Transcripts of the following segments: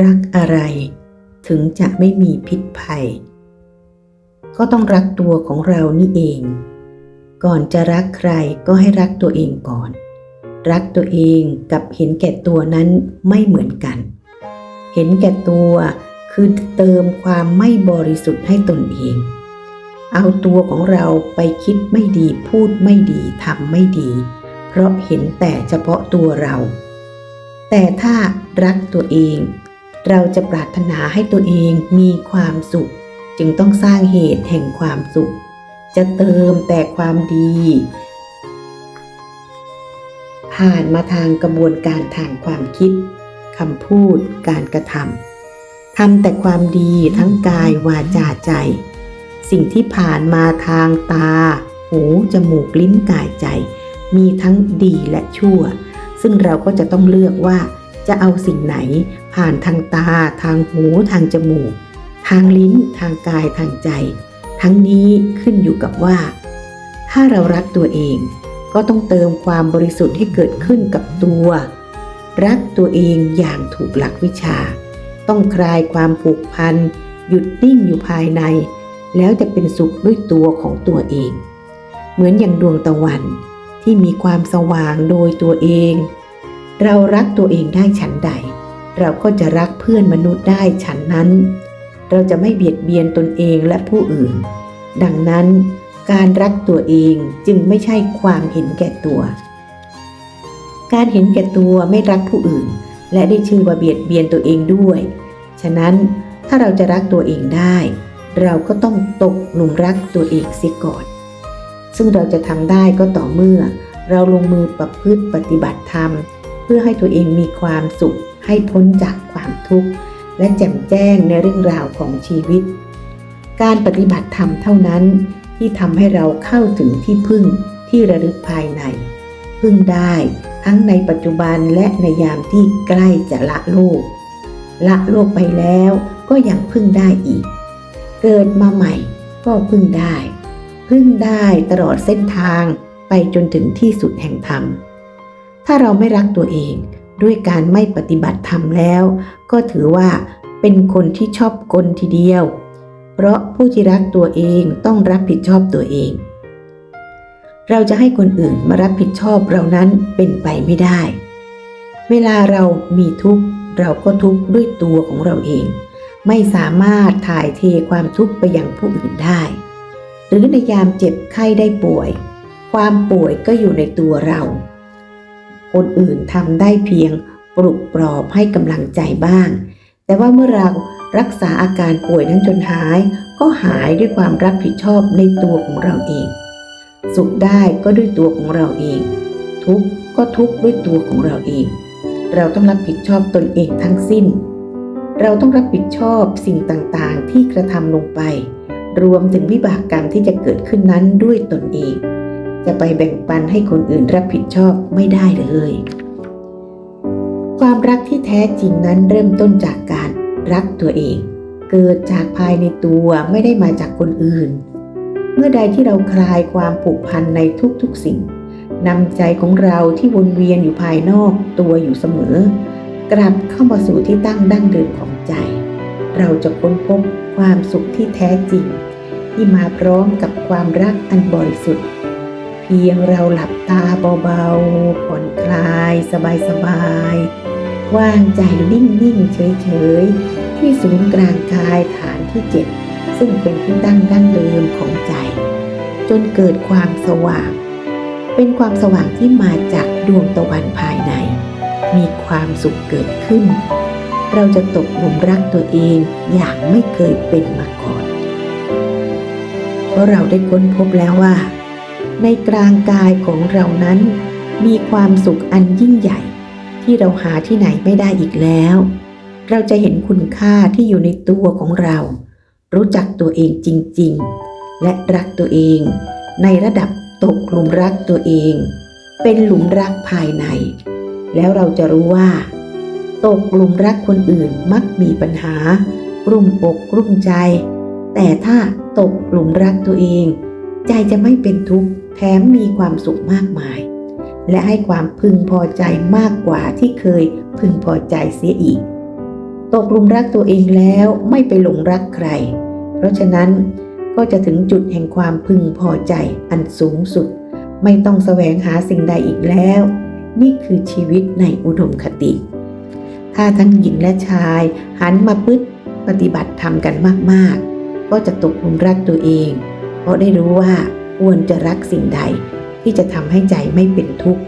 รักอะไร ถึงจะไม่มีพิษภัย ก็ต้องรักตัวของเรานี่เอง ก่อนจะรักใครก็ให้รักตัวเองก่อน รักตัวเองกับเห็นแก่ตัวนั้นไม่เหมือนกัน เห็นแก่ตัวคือเติมความไม่บริสุทธิ์ให้ตนเอง เอาตัวของเราไปคิดไม่ดีพูดไม่ดีทำไม่ดี เพราะเห็นแต่เฉพาะตัวเรา แต่ถ้ารักตัวเอง เราจะปรารถนาให้ตัวเองมีความสุข จึงต้องสร้างเหตุแห่งความสุข จะเติมแต่ความดี ผ่านมาทางกระบวนการทางความคิดคำพูดการกระทำทำแต่ความดีทั้งกายวาจาใจ สิ่งที่ผ่านมาทางตา หู จมูกลิ้นกายใจ มีทั้งดีและชั่ว ซึ่งเราก็จะต้องเลือกว่า จะเอาสิ่งไหน ผ่านทางตา ทางหู ทางจมูก ทางลิ้น ทางกาย ทางใจ ทั้งนี้ขึ้นอยู่กับว่า ถ้าเรารักตัวเอง ก็ต้องเติมความบริสุทธิ์ให้เกิดขึ้นกับตัว รักตัวเองอย่างถูกหลักวิชา ต้องคลายความผูกพัน หยุดนิ่งอยู่ภายใน แล้วจะเป็นสุขด้วยตัวของตัวเอง เหมือนอย่างดวงตะวันที่มีความสว่างโดยตัวเอง เรารักตัวเองได้ฉันใด เราก็จะรักเพื่อนมนุษย์ได้ฉันนั้น เราจะไม่เบียดเบียนตนเองและผู้อื่น ดังนั้น การรักตัวเองจึงไม่ใช่ความเห็นแก่ตัว การเห็นแก่ตัวไม่รักผู้อื่น และได้ชื่อว่าเบียดเบียนตัวเองด้วย ฉะนั้นถ้าเราจะรักตัวเองได้ เราก็ต้องตกหลุมรักตัวเองเสียก่อน ซึ่งเราจะทำได้ก็ต่อเมื่อ เราลงมือประพฤติปฏิบัติธรรม เพื่อให้ตัวเองมีความสุข ให้พ้นจากความทุกข์ และแจ่มแจ้งในเรื่องราวของชีวิต การปฏิบัติธรรมเท่านั้นที่ทำให้เราเข้าถึงที่พึ่งที่ระลึกภายใน พึ่งได้ทั้งในปัจจุบันและในยามที่ใกล้จะละโลก ละโลกไปแล้วก็ยังพึ่งได้อีก เกิดมาใหม่ก็พึ่งได้ พึ่งได้ตลอดเส้นทางไปจนถึงที่สุดแห่งธรรม ถ้าเราไม่รักตัวเอง ด้วยการไม่ปฏิบัติธรรมแล้ว ก็ถือว่าเป็นคนที่ชอบกลทีเดียว เพราะผู้ที่รักตัวเองต้องรับผิดชอบตัวเอง เราจะให้คนอื่นมารับผิดชอบเรานั้นเป็นไปไม่ได้ เวลาเรามีทุกข์เราก็ทุกข์ด้วยตัวของเราเอง ไม่สามารถถ่ายเทความทุกข์ไปยังผู้อื่นได้ หรือในยามเจ็บไข้ได้ป่วย ความป่วยก็อยู่ในตัวเรา คนอื่นทำได้เพียงปลุกปลอบให้กำลังใจบ้าง แต่ว่าเมื่อเรารักษาอาการป่วยนั้นจนหาย ก็หายด้วยความรับผิดชอบในตัวของเราเอง สุขได้ก็ด้วยตัวของเราเอง ทุกข์ก็ทุกข์ด้วยตัวของเราเอง เราต้องรับผิดชอบตนเองทั้งสิ้น เราต้องรับผิดชอบสิ่งต่างๆ ที่กระทำลงไป รวมถึงวิบากกรรมที่จะเกิดขึ้นนั้นด้วยตนเอง จะไปแบ่งปันให้คนอื่นรับผิดชอบไม่ได้เลย ความรักที่แท้จริงนั้นเริ่มต้นจากการรักตัวเอง เกิดจากภายในตัวไม่ได้มาจากคนอื่น เมื่อใดที่เราคลายความผูกพันในทุกๆสิ่งนำใจของเราที่วนเวียนอยู่ภายนอกตัวอยู่เสมอ กลับเข้ามาสู่ที่ตั้งดั้งเดิมของใจ เราจะค้นพบความสุขที่แท้จริง ที่มาพร้อมกับความรักอันบริสุทธิ์ เพียงเราหลับตาเบาๆ ผ่อนคลายสบายๆ ว่างใจนิ่งๆ เฉยๆ ที่ศูนย์กลางกายฐานที่เจ็ดซึ่งเป็นที่ตั้งดั้งเดิมของใจ จนเกิดความสว่าง เป็นความสว่างที่มาจากดวงตะวันภายใน มีความสุขเกิดขึ้น เราจะตกหลุมรักตัวเองอย่างไม่เคยเป็นมาก่อน เพราะเราได้ค้นพบแล้วว่า ในกลางกายของเรานั้น มีความสุขอันยิ่งใหญ่ ที่เราหาที่ไหนไม่ได้อีกแล้ว เราจะเห็นคุณค่าที่อยู่ในตัวของเรา รู้จักตัวเองจริง ๆ และรักตัวเอง ในระดับตกหลุมรักตัวเอง เป็นหลุมรักภายใน แล้วเราจะรู้ว่า ตกหลุมรักคนอื่นมักมีปัญหากลุ่มอกกลุ่มใจ แต่ถ้าตกหลุมรักตัวเอง ใจจะไม่เป็นทุกข์ แถมมีความสุขมากมาย และให้ความพึงพอใจมากกว่าที่เคยพึงพอใจเสียอีก ตกหลุมรักตัวเองแล้วไม่ไปหลงรักใคร เพราะฉะนั้นก็จะถึงจุดแห่งความพึงพอใจอันสูงสุด ไม่ต้องแสวงหาสิ่งใดอีกแล้ว นี่คือชีวิตในอุดมคติ ถ้าทั้งหญิงและชายหันมาพึ่งปฏิบัติธรรมกันมาก ๆ ก็จะตกหลุมรักตัวเอง เพราะได้รู้ว่า ควรจะรักสิ่งใดที่จะทำให้ใจไม่เป็นทุกข์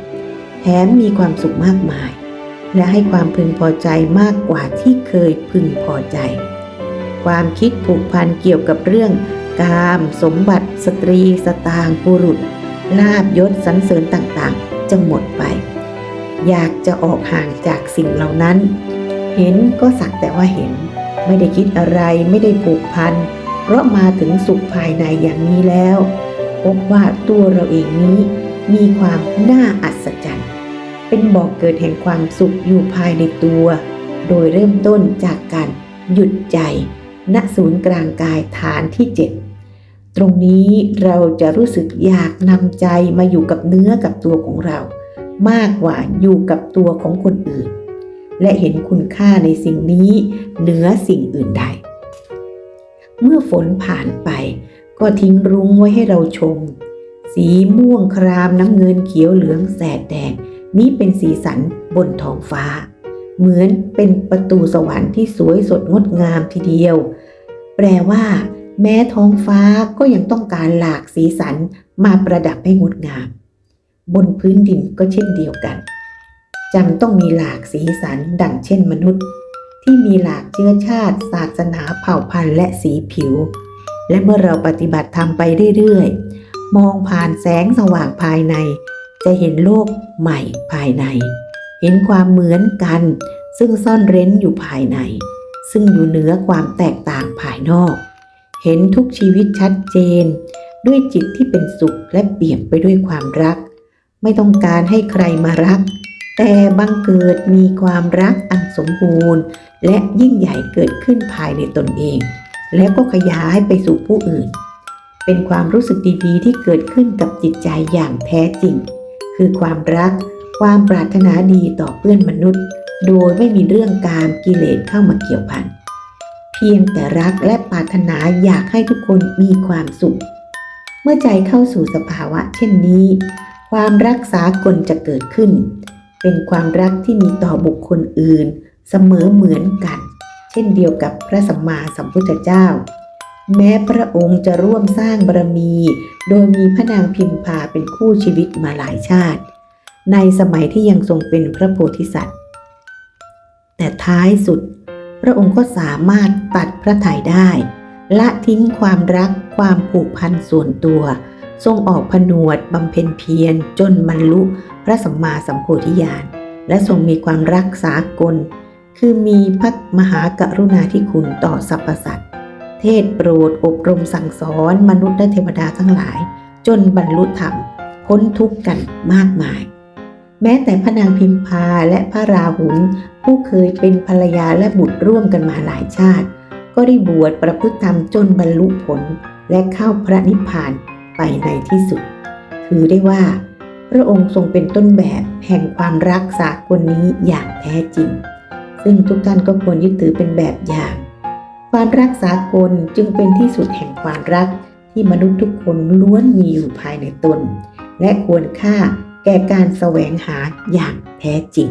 แถมมีความสุขมากมาย และให้ความพึงพอใจมากกว่าที่เคยพึงพอใจ ความคิดผูกพันเกี่ยวกับเรื่อง กาม สมบัติ สตรี สตางปุรุษลาบยศสรรเสริญต่างๆ จะหมดไป อยากจะออกห่างจากสิ่งเหล่านั้น เห็นก็สักแต่ว่าเห็น ไม่ได้คิดอะไรไม่ได้ผูกพัน เพราะมาถึงสุขภายในอย่างนี้แล้ว พบว่าตัวเราเองนี้มีความน่าอัศจรรย์ เป็นบ่อกเกิดแห่งความสุขอยู่ภายในตัว โดยเริ่มต้นจากการหยุดใจ ณศูนย์กลางกายฐานที่ 7 ตรงนี้เราจะรู้สึกอยากนำใจมาอยู่กับเนื้อกับตัวของเรา มากกว่าอยู่กับตัวของคนอื่น และเห็นคุณค่าในสิ่งนี้เหนือสิ่งอื่นใด เมื่อฝนผ่านไป ก็ทิ้งรุ้งไว้ให้เราชม สีม่วงครามน้ำเงินเขียวเหลืองแสดแดงนี้เป็นสีสันบนท้องฟ้า เหมือนเป็นประตูสวรรค์ที่สวยสดงดงามทีเดียว แปลว่า แม้ท้องฟ้าก็ยังต้องการหลากสีสันมาประดับให้งดงาม บนพื้นดินก็เช่นเดียวกันจำต้องมีหลากสีสันดังเช่นมนุษย์ ที่มีหลากเชื้อชาติ ศาสนาเผ่าพันธุ์และสีผิว และเมื่อเราปฏิบัติธรรมไปเรื่อยๆ มองผ่านแสงสว่างภายใน จะเห็นโลกใหม่ภายใน เห็นความเหมือนกัน ซึ่งซ่อนเร้นอยู่ภายใน ซึ่งอยู่เหนือความแตกต่างภายนอก เห็นทุกชีวิตชัดเจน ด้วยจิตที่เป็นสุขและเปี่ยมไปด้วยความรัก ไม่ต้องการให้ใครมารัก แต่บังเกิดมีความรักอันสมบูรณ์ และยิ่งใหญ่เกิดขึ้นภายในตนเอง แล้วก็ขยายไปสู่ผู้อื่น เป็นความรู้สึกดีๆ ที่เกิดขึ้นกับจิตใจอย่างแท้จริง คือความรัก ความปรารถนาดีต่อเพื่อนมนุษย์ โดยไม่มีเรื่องการกิเลสเข้ามาเกี่ยวพัน เพียงแต่รักและปรารถนาอยากให้ทุกคนมีความสุข เมื่อใจเข้าสู่สภาวะเช่นนี้ ความรักษากลจะเกิดขึ้น เป็นความรักที่มีต่อบุคคลอื่น เสมอเหมือนกัน เช่นเดียวกับพระสัมมาสัมพุทธเจ้า แม้พระองค์จะร่วมสร้างบารมี โดยมีพระนางพิมพาเป็นคู่ชีวิตมาหลายชาติ ในสมัยที่ยังทรงเป็นพระโพธิสัตว์ แต่ท้ายสุด พระองค์ก็สามารถตัดพระทัยได้ ละทิ้งความรักความผูกพันส่วนตัว ทรงออกผนวดบำเพ็ญเพียรจนบรรลุพระสัมมาสัมโพธิญาณและทรงมีความรักษากล คือมีพระมหากรุณาธิคุณต่อสรรพสัตว์ เทศโปรดอบรมสั่งสอนมนุษย์และเทวดาทั้งหลาย จนบรรลุธรรม พ้นทุกข์กันมากมาย แม้แต่พระนางพิมพาและพระราหุลผู้เคยเป็นภรรยาและบุตรร่วมกันมาหลายชาติ ก็ได้บวชประพฤติธรรมจนบรรลุผล และเข้าพระนิพพานไปในที่สุด ถือได้ว่า พระองค์ทรงเป็นต้นแบบแห่งความรักสากลนี้อย่างแท้จริง ซึ่งทุกท่านก็ควรยึดถือเป็นแบบอย่าง ความรักสากลจึงเป็นที่สุดแห่งความรักที่มนุษย์ทุกคนล้วนมีอยู่ภายในตน และควรค่าแก่การแสวงหาอย่างแท้จริง